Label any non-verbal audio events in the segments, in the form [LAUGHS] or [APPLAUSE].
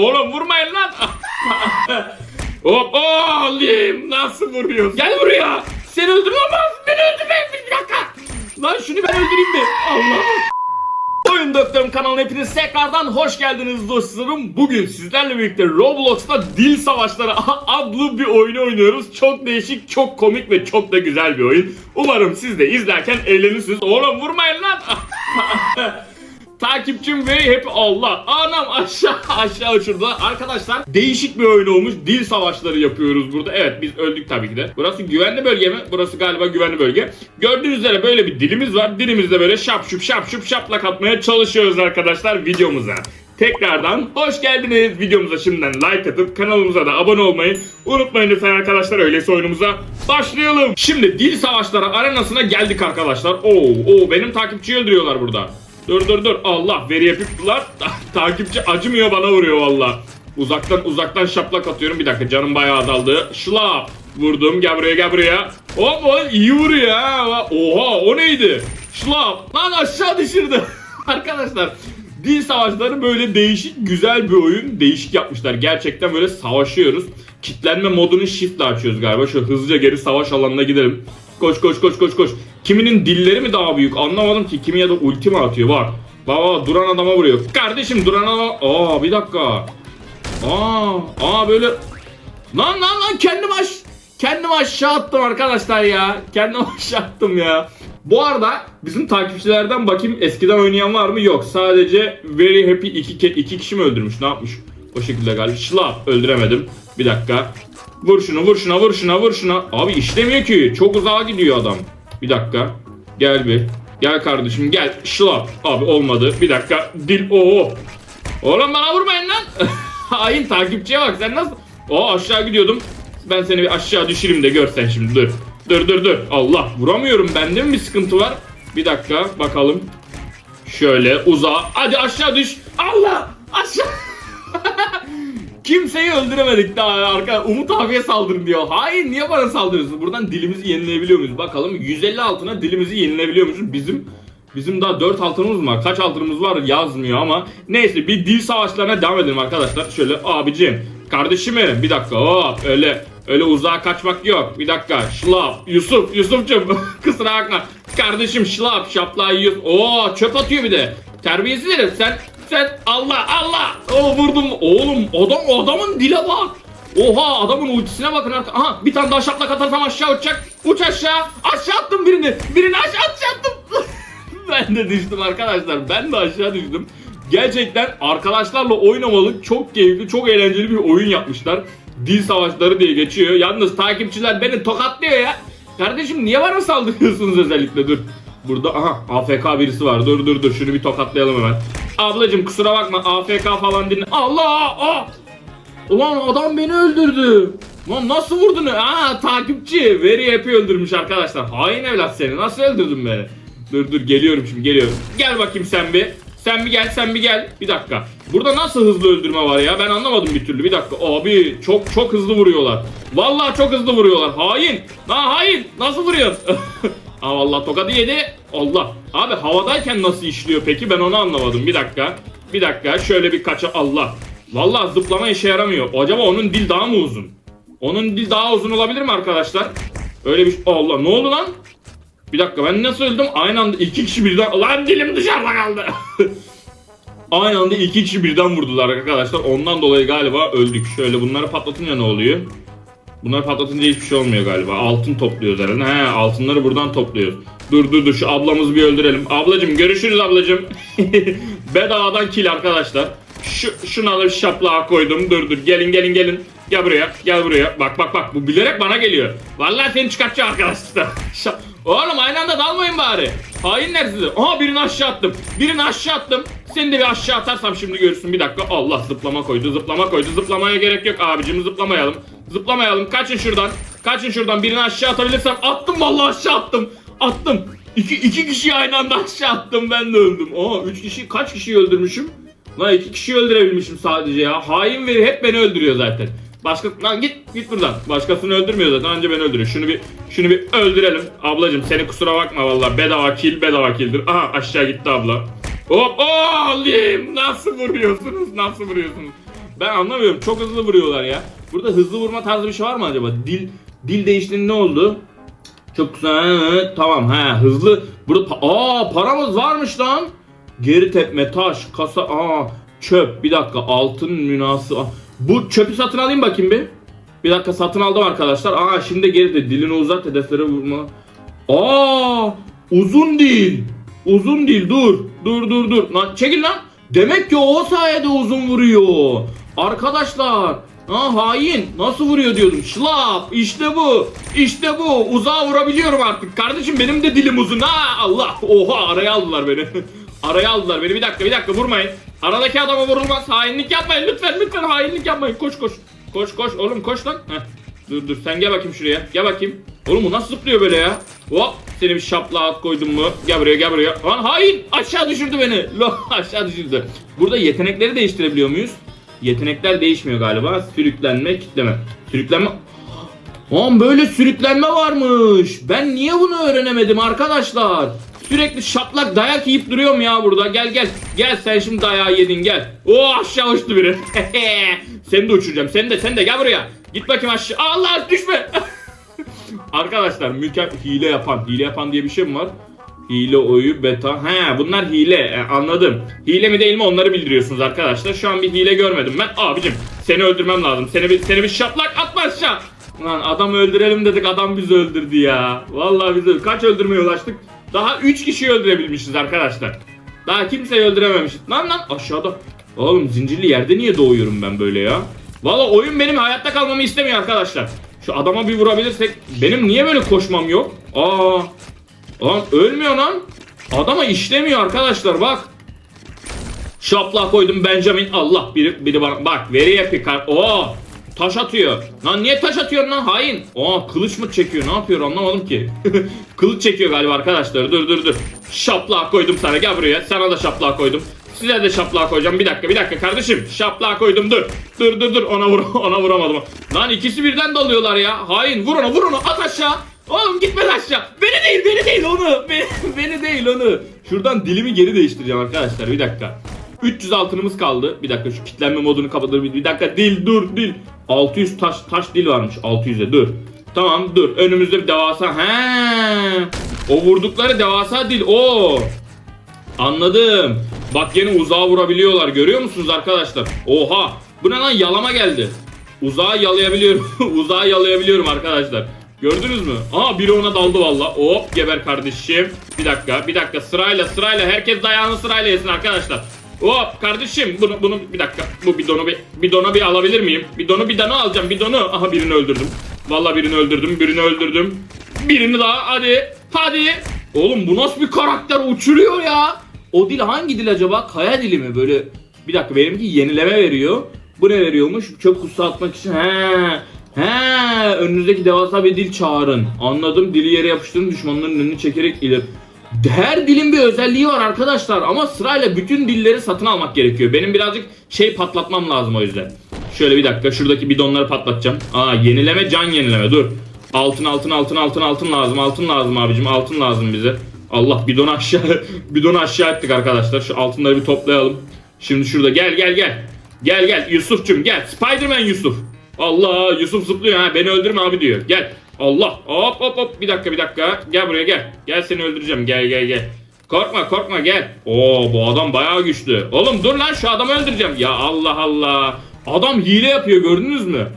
Oğlum vurmayın lan. [LAUGHS] Hop oğlum nasıl vuruyorsun? Gel buraya. Seni öldüremez. Beni öldürmeyin bir dakika. Lan şunu ben öldüreyim mi? Allah. Oyun Doktorum kanalına hepiniz tekrardan hoş geldiniz dostlarım. Bugün sizlerle birlikte Roblox'ta Dil Savaşları [LAUGHS] adlı bir oyunu oynuyoruz. Çok değişik, çok komik ve çok da güzel bir oyun. Umarım siz de izlerken eğlenirsiniz. Oğlum vurmayın lan. [LAUGHS] Takipçim ve hep Allah. Anam aşağı aşağı uçurdu. Arkadaşlar değişik bir oyun olmuş. Dil savaşları yapıyoruz burada. Evet biz öldük tabii ki de. Burası güvenli bölge mi? Burası galiba güvenli bölge. Gördüğünüz üzere böyle bir dilimiz var. Dilimizde böyle şap şup şap şup şaplak atmaya çalışıyoruz arkadaşlar videomuza. Tekrardan hoş geldiniz. Videomuza şimdiden like atıp kanalımıza da abone olmayı unutmayın lütfen arkadaşlar. Öyleyse oyunumuza başlayalım. Şimdi dil savaşları arenasına geldik arkadaşlar. Oo, oo benim takipçiyi öldürüyorlar burada. Dur dur dur. Allah veri yapıptılar. Takipçi acımıyor bana vuruyor valla. Uzaktan uzaktan şaplak atıyorum. Bir dakika canım bayağı azaldı. Şlap. Vurdum. Gel buraya gel buraya. Hop iyi vuruyor ha. Oha o neydi? Şlap. Lan aşağı düşürdü. [LAUGHS] Arkadaşlar Dil savaşları böyle değişik güzel bir oyun. Değişik yapmışlar. Gerçekten böyle savaşıyoruz. Kitlenme modunu shift açıyoruz galiba. Şöyle hızlıca geri savaş alanına gidelim. Koş koş koş koş koş. Kiminin dilleri mi daha büyük anlamadım ki. Kimi ya da ulti atıyor var. Baba duran adama vuruyor. Kardeşim duran adama... Aa bir dakika. Aa, aa böyle... Lan lan lan kendim aş... Kendim aşağı attım arkadaşlar ya. Kendim [LAUGHS] aşağı attım ya. Bu arada bizim takipçilerden bakayım eskiden oynayan var mı? Yok. Sadece Very Happy iki, iki kişi mi öldürmüş? Ne yapmış? O şekilde galiba. Şlap öldüremedim. Bir dakika. Vur şunu vur şuna vur şuna vur şuna. Abi işlemiyor ki. Çok uzağa gidiyor adam. Bir dakika. Gel bir. Gel kardeşim gel. Şlap. Abi olmadı. Bir dakika. Dil. Oo. Oğlum bana vurmayın lan. [LAUGHS] Hain takipçiye bak sen nasıl? O aşağı gidiyordum. Ben seni bir aşağı düşüreyim de görsen şimdi dur. Dur dur dur. Allah vuramıyorum. Bende mi bir sıkıntı var? Bir dakika bakalım. Şöyle uzağa. Hadi aşağı düş. Allah aşağı. Kimseyi öldüremedik daha arka. Umut abiye saldırın diyor. Hayır niye bana saldırıyorsun? Buradan dilimizi yenileyebiliyor muyuz? Bakalım 150 altına dilimizi yenileyebiliyor muyuz? Bizim Bizim daha 4 altınımız mı var? Kaç altınımız var yazmıyor ama. Neyse bir dil savaşlarına devam edelim arkadaşlar. Şöyle abicim. Kardeşim benim. Bir dakika. Hop öyle. Öyle uzağa kaçmak yok. Bir dakika. Şlap. Yusuf. Yusuf'cum. [LAUGHS] Kusura bakma. Kardeşim şlap. Şaplağı yiyor. Oo çöp atıyor bir de. Terbiyesiz herif sen. Sen Allah Allah. Oo vurdum. Oğlum adam adamın dile bak. Oha adamın ultisine bakın artık. Aha bir tane daha şaplak atarsam aşağı uçacak. Uç aşağı. Aşağı attım birini. Birini aşağı aşağı attım. [LAUGHS] ben de düştüm arkadaşlar. Ben de aşağı düştüm. Gerçekten arkadaşlarla oynamalık çok keyifli, çok eğlenceli bir oyun yapmışlar. Dil savaşları diye geçiyor. Yalnız takipçiler beni tokatlıyor ya. Kardeşim niye bana saldırıyorsunuz özellikle dur. Burada aha AFK birisi var. Dur dur dur şunu bir tokatlayalım hemen. Ablacım kusura bakma AFK falan dinle. Allah! Ah! Ulan adam beni öldürdü. Lan nasıl vurdun? Aa takipçi. Veri Happy öldürmüş arkadaşlar. Hain evlat seni. Nasıl öldürdün beni? Dur dur geliyorum şimdi geliyorum. Gel bakayım sen bir. Sen bir gel sen bir gel. Bir dakika. Burada nasıl hızlı öldürme var ya? Ben anlamadım bir türlü. Bir dakika. Abi çok çok hızlı vuruyorlar. Vallahi çok hızlı vuruyorlar. Hain. Ha hain. Nasıl vuruyorsun? [LAUGHS] Aa vallahi tokadı yedi. Allah. Abi havadayken nasıl işliyor peki? Ben onu anlamadım. Bir dakika. Bir dakika. Şöyle bir kaça Allah. Vallahi zıplama işe yaramıyor. Acaba onun dil daha mı uzun? Onun dil daha uzun olabilir mi arkadaşlar? Öyle bir Allah ne oldu lan? Bir dakika ben nasıl öldüm? Aynı anda iki kişi birden... Lan dilim dışarıda kaldı. [LAUGHS] Aynı anda iki kişi birden vurdular arkadaşlar. Ondan dolayı galiba öldük. Şöyle bunları patlatınca ne oluyor? Bunları patlatınca hiçbir şey olmuyor galiba. Altın topluyoruz herhalde. He altınları buradan topluyoruz. Dur dur dur şu ablamızı bir öldürelim. Ablacım görüşürüz ablacım. [LAUGHS] Bedavadan kill arkadaşlar. Şu, şunu alıp şaplığa koydum. Dur dur gelin gelin gelin. Gel buraya gel buraya. Bak bak bak bu bilerek bana geliyor. Vallahi seni çıkartacak arkadaşlar. [LAUGHS] Oğlum aynı anda dalmayın bari. Hainler sizi. Aha birini aşağı attım. Birini aşağı attım. Seni de bir aşağı atarsam şimdi görürsün. Bir dakika. Allah zıplama koydu. Zıplama koydu. Zıplamaya gerek yok abicim. Zıplamayalım. Zıplamayalım. Kaçın şuradan. Kaçın şuradan. Birini aşağı atabilirsem. Attım vallahi aşağı attım. Attım. İki, iki kişiyi aynı anda aşağı attım. Ben de öldüm. Aa üç kişi. Kaç kişiyi öldürmüşüm? Lan iki kişiyi öldürebilmişim sadece ya. Hain veri hep beni öldürüyor zaten. Başka lan git git buradan. Başkasını öldürmüyor zaten anca beni öldürüyor. Şunu bir şunu bir öldürelim. Ablacım seni kusura bakma vallahi bedava kill bedava killdir. Aha aşağı gitti abla. Hop oğlum nasıl vuruyorsunuz nasıl vuruyorsunuz? Ben anlamıyorum. Çok hızlı vuruyorlar ya. Burada hızlı vurma tarzı bir şey var mı acaba? Dil dil değiştiğinde ne oldu? Çok güzel. Tamam he hızlı. Burada pa- aa paramız varmış lan. Geri tepme, taş, kasa, aa çöp. Bir dakika altın münası. Bu çöpü satın alayım bakayım bir. Bir dakika satın aldım arkadaşlar. Aa şimdi geri de dilini uzat hedeflere vurma. Aa uzun dil. Uzun dil dur. Dur dur dur. Lan çekil lan. Demek ki o sayede uzun vuruyor. Arkadaşlar. Ha hain. Nasıl vuruyor diyordum. Şlap. İşte bu. İşte bu. Uzağa vurabiliyorum artık. Kardeşim benim de dilim uzun. Ha Allah. Oha araya aldılar beni. [LAUGHS] araya aldılar beni. Bir dakika bir dakika vurmayın. Aradaki adama vurulmaz. Hainlik yapmayın. Lütfen lütfen hainlik yapmayın. Koş koş. Koş koş. Oğlum koş lan. Heh. Dur dur sen gel bakayım şuraya. Gel bakayım. Oğlum bu nasıl zıplıyor böyle ya? Hop seni bir şapla at koydum mu? Gel buraya gel buraya. Lan hain aşağı düşürdü beni. [LAUGHS] Lo aşağı düşürdü. Burada yetenekleri değiştirebiliyor muyuz? Yetenekler değişmiyor galiba. Sürüklenme, kitleme. Sürüklenme. Lan böyle sürüklenme varmış. Ben niye bunu öğrenemedim arkadaşlar? Sürekli şaplak dayak yiyip duruyorum ya burada. Gel gel. Gel sen şimdi dayağı yedin gel. Oo aşağı uçtu biri. [LAUGHS] seni de uçuracağım. Seni de sen de gel buraya. Git bakayım aşağı. Allah düşme. [LAUGHS] Arkadaşlar mükemmel hile yapan, hile yapan diye bir şey mi var? Hile oyu beta. He bunlar hile. E, anladım. Hile mi değil mi onları bildiriyorsunuz arkadaşlar. Şu an bir hile görmedim ben. Abicim seni öldürmem lazım. Seni bir seni bir şaplak atma aşağı. Lan adamı öldürelim dedik adam bizi öldürdü ya. Vallahi bizi kaç öldürmeye ulaştık? Daha 3 kişiyi öldürebilmişiz arkadaşlar. Daha kimseyi öldürememişiz. Lan lan aşağıda. Oğlum zincirli yerde niye doğuyorum ben böyle ya? Valla oyun benim hayatta kalmamı istemiyor arkadaşlar. Şu adama bir vurabilirsek benim niye böyle koşmam yok? Aa. Lan ölmüyor lan. Adama işlemiyor arkadaşlar bak. Şapla koydum Benjamin. Allah biri, biri bana bak veriye pikar. Oo. Taş atıyor. Lan niye taş atıyorsun lan hain? Aa kılıç mı çekiyor ne yapıyor anlamadım ki. [LAUGHS] kılıç çekiyor galiba arkadaşlar. Dur dur dur. Şapla koydum sana gel buraya. Sana da şapla koydum. Size de şapla koyacağım. Bir dakika bir dakika kardeşim. Şapla koydum dur. Dur dur dur ona vur [LAUGHS] ona vuramadım. Lan ikisi birden dalıyorlar ya. Hain vur onu vur onu at aşağı. Oğlum gitme aşağı. Beni değil beni değil onu. Beni, beni değil onu. Şuradan dilimi geri değiştireceğim arkadaşlar bir dakika. 300 altınımız kaldı. Bir dakika şu kitlenme modunu kapatır. Bir, dakika dil dur dil. 600 taş taş dil varmış 600'e dur. Tamam dur önümüzde bir devasa. He. O vurdukları devasa dil. O. Anladım. Bak yine uzağa vurabiliyorlar. Görüyor musunuz arkadaşlar? Oha. Bu ne lan yalama geldi. Uzağa yalayabiliyorum. [LAUGHS] uzağa yalayabiliyorum arkadaşlar. Gördünüz mü? Aa biri ona daldı valla. Hop geber kardeşim. Bir dakika bir dakika sırayla sırayla herkes dayağını sırayla yesin arkadaşlar. Hop kardeşim bunu bunu bir dakika. Bu bidonu bir bidona bir alabilir miyim? Bidonu bidonu alacağım bidonu. Aha birini öldürdüm. Valla birini öldürdüm birini öldürdüm. Birini daha hadi. Hadi. Oğlum bu nasıl bir karakter uçuruyor ya? O dil hangi dil acaba? Kaya dili mi? Böyle bir dakika benimki yenileme veriyor. Bu ne veriyormuş? Çöp kutusu atmak için. He. He. Önünüzdeki devasa bir dil çağırın. Anladım. Dili yere yapıştırın düşmanların önünü çekerek ileri. Her dilin bir özelliği var arkadaşlar ama sırayla bütün dilleri satın almak gerekiyor. Benim birazcık şey patlatmam lazım o yüzden. Şöyle bir dakika şuradaki bidonları patlatacağım. Aa yenileme can yenileme dur. Altın altın altın altın altın lazım altın lazım abicim altın lazım bize. Allah bidonu aşağı [LAUGHS] bidonu aşağı ettik arkadaşlar. Şu altınları bir toplayalım. Şimdi şurada gel gel gel. Gel gel Yusuf'cum gel. Spiderman Yusuf. Allah Yusuf zıplıyor ha beni öldürme abi diyor. Gel. Allah hop hop hop bir dakika bir dakika. Gel buraya gel. Gel seni öldüreceğim gel gel gel. Korkma korkma gel. Oo bu adam bayağı güçlü. Oğlum dur lan şu adamı öldüreceğim. Ya Allah Allah. Adam hile yapıyor gördünüz mü?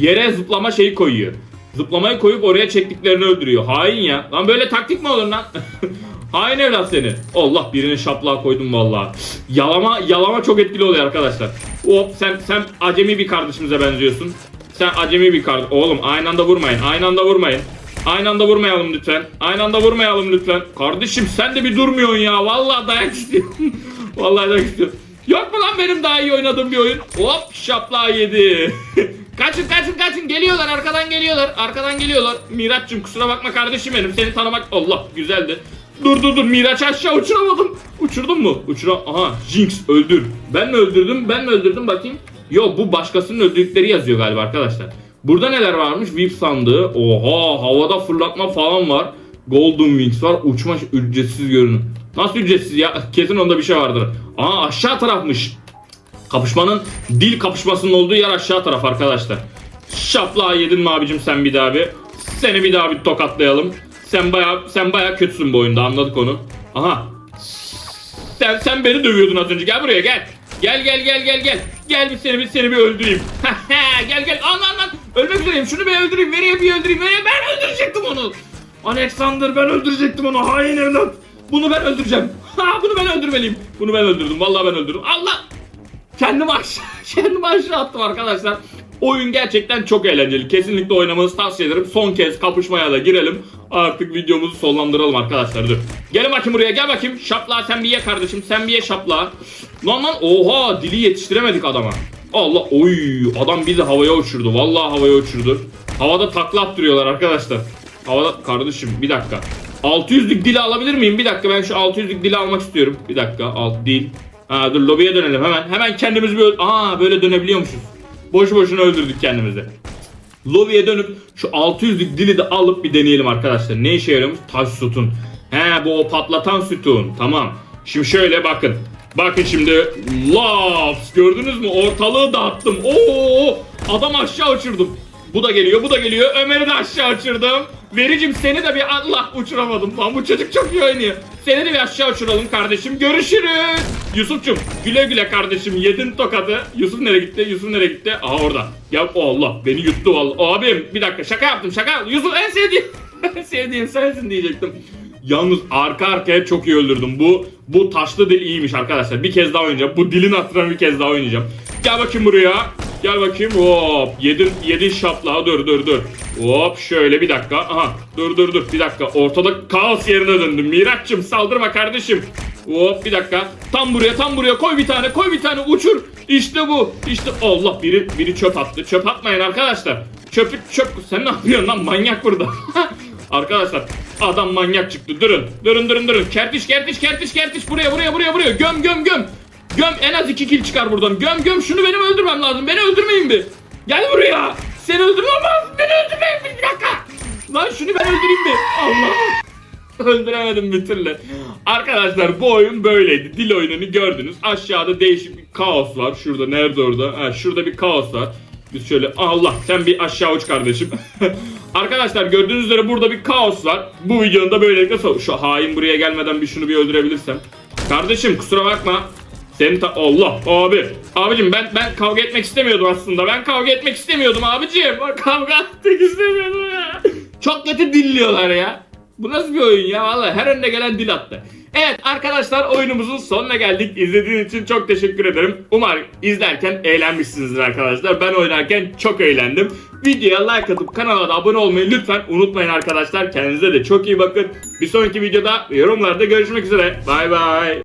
Yere zıplama şeyi koyuyor. Zıplamayı koyup oraya çektiklerini öldürüyor. Hain ya. Lan böyle taktik mi olur lan? [LAUGHS] Hain evlat seni. Allah birine şaplığa koydum vallahi. Yalama yalama çok etkili oluyor arkadaşlar. Hop sen sen acemi bir kardeşimize benziyorsun. Sen acemi bir kardeş. Oğlum aynı anda vurmayın. Aynı anda vurmayın. Aynı anda vurmayalım lütfen. Aynı anda vurmayalım lütfen. Kardeşim sen de bir durmuyorsun ya. Vallahi dayak istiyorum. [LAUGHS] vallahi dayak istiyorum. Yok mu lan benim daha iyi oynadığım bir oyun? Hop şaplığa yedi. [LAUGHS] kaçın kaçın kaçın geliyorlar arkadan geliyorlar. Arkadan geliyorlar. Miraç'cığım kusura bakma kardeşim benim. Seni tanımak Allah güzeldi. Dur dur dur Miraç aşağı uçuramadım. Uçurdun mu? Uçura Aha Jinx öldür. Ben mi öldürdüm? Ben mi öldürdüm bakayım. Yok bu başkasının öldürdükleri yazıyor galiba arkadaşlar. Burada neler varmış? VIP sandığı. Oha havada fırlatma falan var. Golden Wings var. Uçma ücretsiz görünüm. Nasıl ücretsiz ya? [LAUGHS] Kesin onda bir şey vardır. Aa aşağı tarafmış. Kapışmanın dil kapışmasının olduğu yer aşağı taraf arkadaşlar. Şapla yedin mi abicim sen bir daha bir. Seni bir daha bir tokatlayalım. Sen baya sen baya kötüsün bu oyunda anladık onu. Aha. Sen sen beni dövüyordun az önce. Gel buraya gel. Gel gel gel gel gel. Gel bir seni bir seni bir öldüreyim. [LAUGHS] gel gel. An an an. Ölmek üzereyim. Şunu bir öldüreyim. Nereye bir öldüreyim. Nereye ben öldürecektim onu. Alexander ben öldürecektim onu. Hain evlat. Bunu ben öldüreceğim. [LAUGHS] Ha bunu ben öldürmeliyim. Bunu ben öldürdüm. Vallahi ben öldürdüm. Allah. Kendimi aşağı, [LAUGHS] kendimi aşağı attım arkadaşlar. Oyun gerçekten çok eğlenceli. Kesinlikle oynamanızı tavsiye ederim. Son kez kapışmaya da girelim. Artık videomuzu sonlandıralım arkadaşlar. Dur. Gelin bakayım buraya gel bakayım. Şapla sen bir ye kardeşim. Sen bir ye şapla. Lan lan oha dili yetiştiremedik adama. Allah oy adam bizi havaya uçurdu. Vallahi havaya uçurdu. Havada takla attırıyorlar arkadaşlar. Havada kardeşim bir dakika. 600'lük dili alabilir miyim? Bir dakika ben şu 600'lük dili almak istiyorum. Bir dakika alt dil. Ha dur lobiye dönelim hemen. Hemen kendimizi bir öl- Aa böyle dönebiliyormuşuz. Boşu boşuna öldürdük kendimizi. Lobiye dönüp şu 600'lük dili de alıp bir deneyelim arkadaşlar. Ne işe yarıyormuş? Taş sütun. He bu o patlatan sütun. Tamam. Şimdi şöyle bakın. Bakın şimdi. Laps. Gördünüz mü? Ortalığı dağıttım. Oo! Adam aşağı uçurdum. Bu da geliyor, bu da geliyor. Ömer'i de aşağı uçurdum. Vericim seni de bir Allah uçuramadım lan. Bu çocuk çok iyi oynuyor. Seni de bir aşağı uçuralım kardeşim. Görüşürüz. Yusuf'cum güle güle kardeşim. Yedin tokadı. Yusuf nereye gitti? Yusuf nereye gitti? Aha orada. Ya Allah beni yuttu vallahi. Abim bir dakika şaka yaptım şaka. Yusuf en sevdiğim. [LAUGHS] en sevdiğim sensin diyecektim. Yalnız arka arkaya çok iyi öldürdüm. Bu bu taşlı dil iyiymiş arkadaşlar. Bir kez daha oynayacağım. Bu dilin hatırına bir kez daha oynayacağım. Gel bakayım buraya. Gel bakayım. Hop. Yedin, yedin şapla. Dur dur dur. Hop şöyle bir dakika. Aha. Dur dur dur. Bir dakika. Ortada kaos yerine döndüm. Miraç'cığım saldırma kardeşim. Hop bir dakika. Tam buraya tam buraya koy bir tane koy bir tane uçur. İşte bu. İşte Allah biri biri çöp attı. Çöp atmayın arkadaşlar. Çöpü çöp. Sen ne yapıyorsun lan manyak burada. [LAUGHS] Arkadaşlar adam manyak çıktı. Durun. Durun durun durun. Kertiş kertiş kertiş kertiş. Buraya buraya buraya buraya. Göm göm göm. Göm en az iki kill çıkar buradan. Göm göm şunu benim öldürmem lazım. Beni öldürmeyin bir. Gel buraya. Seni öldürmem lazım. Beni öldürmeyin bir, bir dakika. Lan şunu ben öldüreyim bir. Allah. Öldüremedim bir türlü. Arkadaşlar bu oyun böyleydi. Dil oyununu gördünüz. Aşağıda değişik bir kaos var. Şurada nerede orada? Ha, şurada bir kaos var. Biz şöyle Allah sen bir aşağı uç kardeşim. [LAUGHS] Arkadaşlar gördüğünüz üzere burada bir kaos var. Bu videonun da böylelikle şu hain buraya gelmeden bir şunu bir öldürebilirsem. Kardeşim kusura bakma. Senin ta- Allah abi. Abicim ben ben kavga etmek istemiyordum aslında. Ben kavga etmek istemiyordum abicim. Kavga etmek istemiyordum ya. Çok kötü dilliyorlar ya. Bu nasıl bir oyun ya vallahi her önüne gelen dil attı. Evet arkadaşlar oyunumuzun sonuna geldik. İzlediğiniz için çok teşekkür ederim. Umarım izlerken eğlenmişsinizdir arkadaşlar. Ben oynarken çok eğlendim. Videoya like atıp kanala da abone olmayı lütfen unutmayın arkadaşlar. Kendinize de çok iyi bakın. Bir sonraki videoda yorumlarda görüşmek üzere. Bay bay.